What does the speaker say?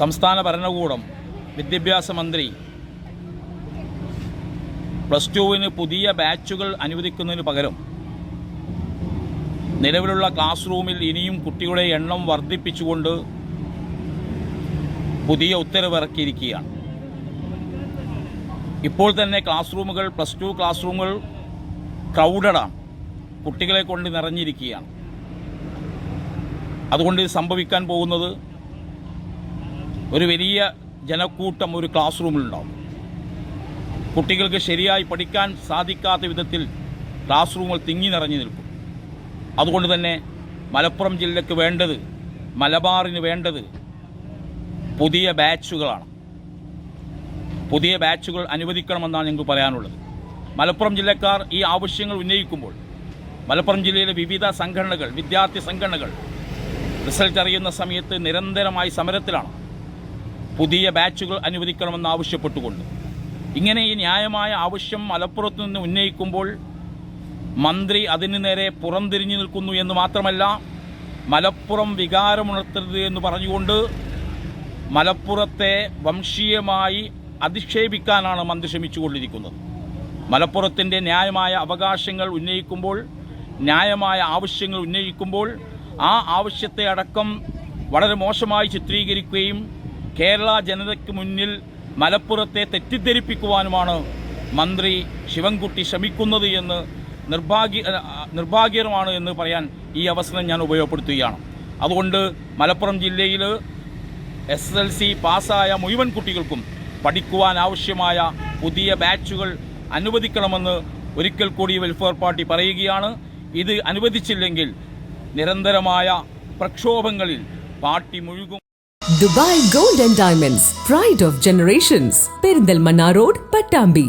സംസ്ഥാന ഭരണകൂടം വിദ്യാഭ്യാസ മന്ത്രി പ്ലസ് ടുവിന് പുതിയ ബാച്ചുകൾ അനുവദിക്കുന്നതിന് പകരം നിലവിലുള്ള ക്ലാസ് റൂമിൽ ഇനിയും കുട്ടികളുടെ എണ്ണം വർദ്ധിപ്പിച്ചുകൊണ്ട് പുതിയ ഉത്തരവ് ഇറക്കിയിരിക്കുകയാണ് ഇപ്പോൾ തന്നെ ക്ലാസ് റൂമുകൾ പ്ലസ് ടു ക്ലാസ് റൂമുകൾ ക്രൗഡഡാണ് കുട്ടികളെ കൊണ്ട് നിറഞ്ഞിരിക്കുകയാണ്. അതുകൊണ്ട് സംഭവിക്കാൻ പോകുന്നത് ഒരു വലിയ ജനക്കൂട്ടം ഒരു ക്ലാസ് റൂമിലുണ്ടാവും കുട്ടികൾക്ക് ശരിയായി പഠിക്കാൻ സാധിക്കാത്ത വിധത്തിൽ ക്ലാസ് റൂമുകൾ തിങ്ങി നിറഞ്ഞു നിൽക്കും. അതുകൊണ്ട് തന്നെ മലപ്പുറം ജില്ലയ്ക്ക് വേണ്ടത് മലബാറിന് വേണ്ടത് പുതിയ ബാച്ചുകളാണ്. പുതിയ ബാച്ചുകൾ അനുവദിക്കണമെന്നാണ് ഞങ്ങൾക്ക് പറയാനുള്ളത്. മലപ്പുറം ജില്ലക്കാർ ഈ ആവശ്യങ്ങൾ ഉന്നയിക്കുമ്പോൾ മലപ്പുറം ജില്ലയിലെ വിവിധ സംഘടനകൾ വിദ്യാർത്ഥി സംഘടനകൾ റിസൾട്ട് അറിയുന്ന സമയത്ത് നിരന്തരമായി സമരത്തിലാണ്. പുതിയ ബാച്ചുകൾ അനുവദിക്കണമെന്ന് ആവശ്യപ്പെട്ടുകൊണ്ട്. ഇങ്ങനെ ഈ ന്യായമായ ആവശ്യം മലപ്പുറത്ത് നിന്ന് ഉന്നയിക്കുമ്പോൾ മന്ത്രി അതിന് നേരെ പുറംതിരിഞ്ഞു നിൽക്കുന്നു എന്ന് മാത്രമല്ല മലപ്പുറം വികാരമുണർത്തരുത് എന്ന് പറഞ്ഞുകൊണ്ട് മലപ്പുറത്തെ വംശീയമായി അധിക്ഷേപിക്കാനാണ് മന്ത്രി ശ്രമിച്ചുകൊണ്ടിരിക്കുന്നത്. മലപ്പുറത്തിന്റെ ന്യായമായ അവകാശങ്ങൾ ഉന്നയിക്കുമ്പോൾ ന്യായമായ ആവശ്യങ്ങൾ ഉന്നയിക്കുമ്പോൾ ആ ആവശ്യത്തെ അടക്കം വളരെ മോശമായി ചിത്രീകരിക്കുകയും കേരള ജനതയ്ക്ക് മുന്നിൽ മലപ്പുറത്തെ തെറ്റിദ്ധരിപ്പിക്കുവാനുമാണ് മന്ത്രി ശിവൻകുട്ടി ശ്രമിക്കുന്നത് എന്ന് നിർഭാഗ്യ നിർഭാഗ്യകരമാണ് എന്ന് പറയാൻ ഈ അവസരം ഞാൻ ഉപയോഗപ്പെടുത്തുകയാണ്. അതുകൊണ്ട് മലപ്പുറം ജില്ലയിൽ എസ് എൽ സി പാസ്സായ മുഴുവൻ കുട്ടികൾക്കും പഠിക്കുവാൻ ആവശ്യമായ പുതിയ ബാച്ചുകൾ അനുവദിക്കണമെന്ന് ഒരിക്കൽ കൂടി വെൽഫെയർ പാർട്ടി പറയുകയാണ്. ഇത് അനുവദിച്ചില്ലെങ്കിൽ നിരന്തരമായ പ്രക്ഷോഭങ്ങളിൽ party മുഴുകും. Dubai gold and diamonds pride of generations Perinthalmanna road Pattambi